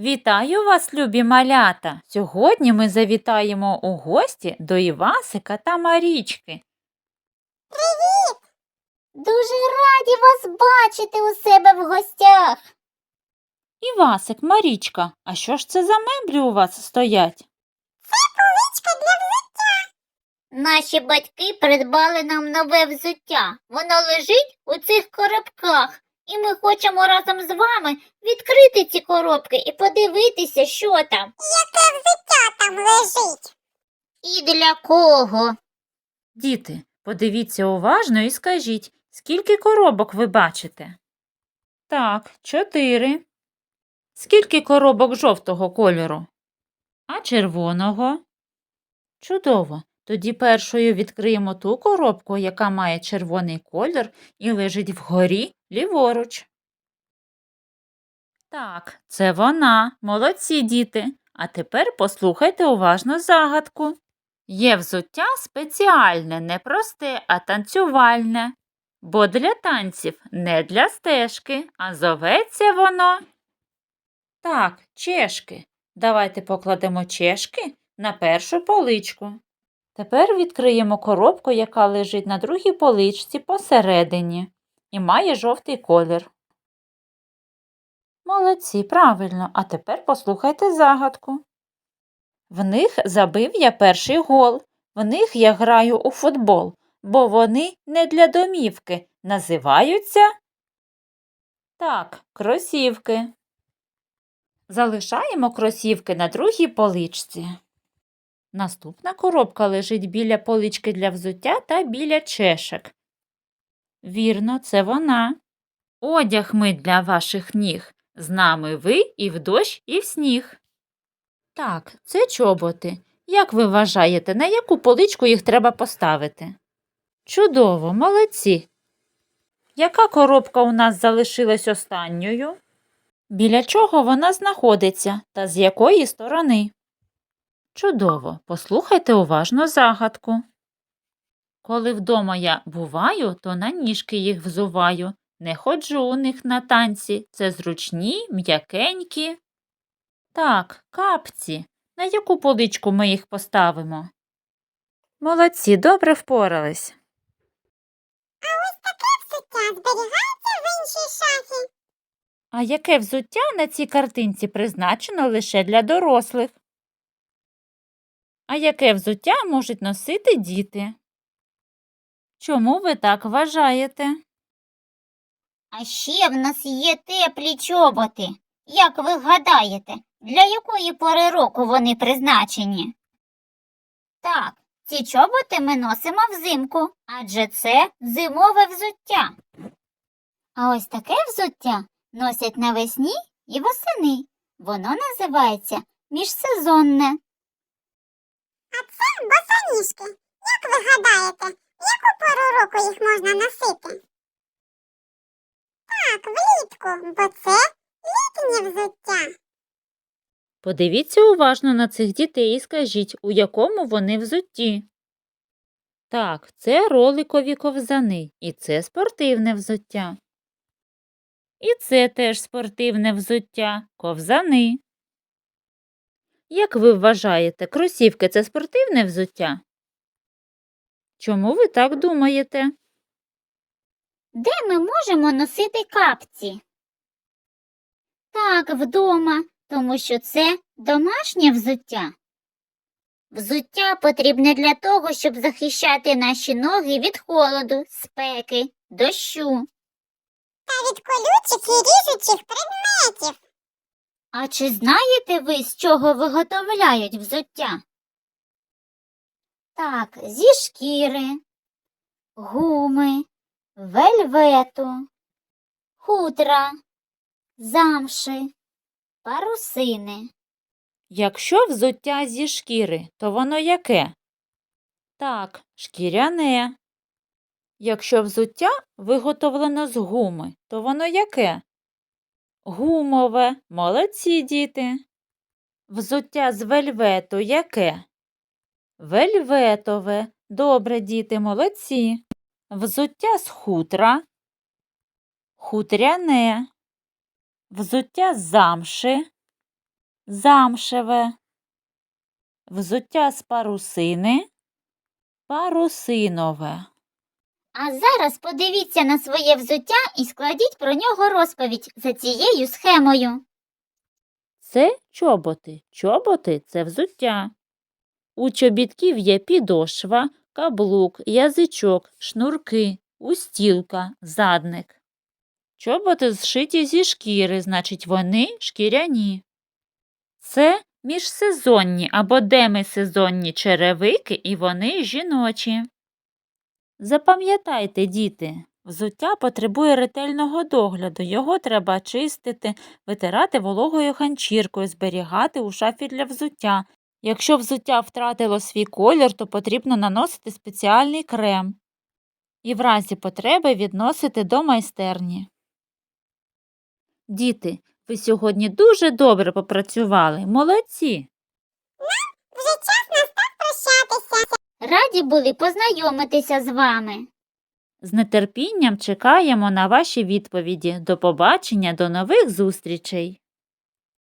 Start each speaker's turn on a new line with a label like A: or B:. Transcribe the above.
A: Вітаю вас, любі малята! Сьогодні ми завітаємо у гості до Івасика та Марічки. Привіт!
B: Дуже раді вас бачити у себе в гостях.
A: Івасик, Марічка, а що ж це за меблі у вас стоять?
B: Це Поличка для взуття. Наші батьки придбали нам нове взуття. Воно лежить у цих коробках, і ми хочемо разом з вами відкрити ці коробки і подивитися, що там. Яке взуття там лежить? І для кого?
A: Діти, подивіться уважно і скажіть, скільки коробок ви бачите? Так, чотири. Скільки коробок жовтого кольору? А червоного? Чудово. Тоді першою відкриємо ту коробку, яка має червоний колір і лежить вгорі ліворуч. Так, це вона. Молодці, діти. А тепер послухайте уважно загадку. Є взуття спеціальне, не просте, а танцювальне. Бо для танців не для стежки, а зоветься воно. Так, чешки. Давайте покладемо чешки на першу поличку. Тепер відкриємо коробку, яка лежить на другій поличці посередині і має жовтий колір. Молодці, правильно. А тепер послухайте загадку. В них забив я перший гол. В них я граю у футбол, бо вони не для домівки. Називаються так, кросівки. Залишаємо кросівки на другій поличці. Наступна коробка лежить біля полички для взуття та біля чешок. Вірно, це вона. Одяг ми для ваших ніг. З нами ви і в дощ, і в сніг. Так, це чоботи. Як ви вважаєте, на яку поличку їх треба поставити? Чудово, молодці. Яка коробка у нас залишилась останньою? Біля чого вона знаходиться та з якої сторони? Чудово, послухайте уважно загадку. Коли вдома я буваю, то на ніжки їх взуваю. Не ходжу у них на танці. Це зручні, м'якенькі. Так, капці. На яку поличку ми їх поставимо? Молодці, добре впорались.
B: А Взуття зберігається в іншій шафі.
A: А яке взуття на цій картинці призначено лише для дорослих? А яке взуття можуть носити діти? Чому ви так вважаєте?
B: А ще в нас є теплі чоботи. Як ви гадаєте, для якої пори року вони призначені? Так, ці чоботи ми носимо взимку, адже це зимове взуття. А ось таке взуття носять навесні і восени. Воно називається міжсезонне. А це босоніжки. Як ви гадаєте, яку пору року їх можна носити? Так, влітку, бо це літнє взуття.
A: Подивіться уважно на цих дітей і скажіть, у якому вони взутті. Так, це роликові ковзани, і це спортивне взуття. І це теж спортивне взуття, ковзани. Як ви вважаєте, кросівки це спортивне взуття? Чому ви так думаєте?
B: Де ми можемо носити капці? Так, вдома, тому що це домашнє взуття. Взуття потрібне для того, щоб захищати наші ноги від холоду, спеки, дощу. Та від колючих і ріжучих предметів. А чи знаєте ви, з чого виготовляють взуття? Так, зі шкіри, гуми, вельвету, хутра, замши, парусини.
A: Якщо взуття зі шкіри, то воно яке? Так, шкіряне. Якщо взуття виготовлено з гуми, то воно яке? Гумове, молодці діти. Взуття з вельвету яке? Вельветове, добре, діти, молодці. Взуття з хутра. Хутряне. Взуття з замши. замшеве. Взуття з парусини парусинове.
B: А зараз подивіться на своє взуття і складіть про нього розповідь за цією схемою.
A: Це чоботи. Чоботи це взуття. У чобітків є підошва, каблук, язичок, шнурки, устілка, задник. Чоботи зшиті зі шкіри, значить вони шкіряні. Це міжсезонні або демисезонні черевики, і вони жіночі. Запам'ятайте, діти, взуття потребує ретельного догляду. Його треба чистити, витирати вологою ганчіркою, зберігати у шафі для взуття. Якщо взуття втратило свій колір, то потрібно наносити спеціальний крем і в разі потреби відносити до майстерні. Діти, ви сьогодні дуже добре попрацювали. Молодці!
B: Раді були познайомитися з вами.
A: З нетерпінням чекаємо на ваші відповіді. До побачення, до нових зустрічей!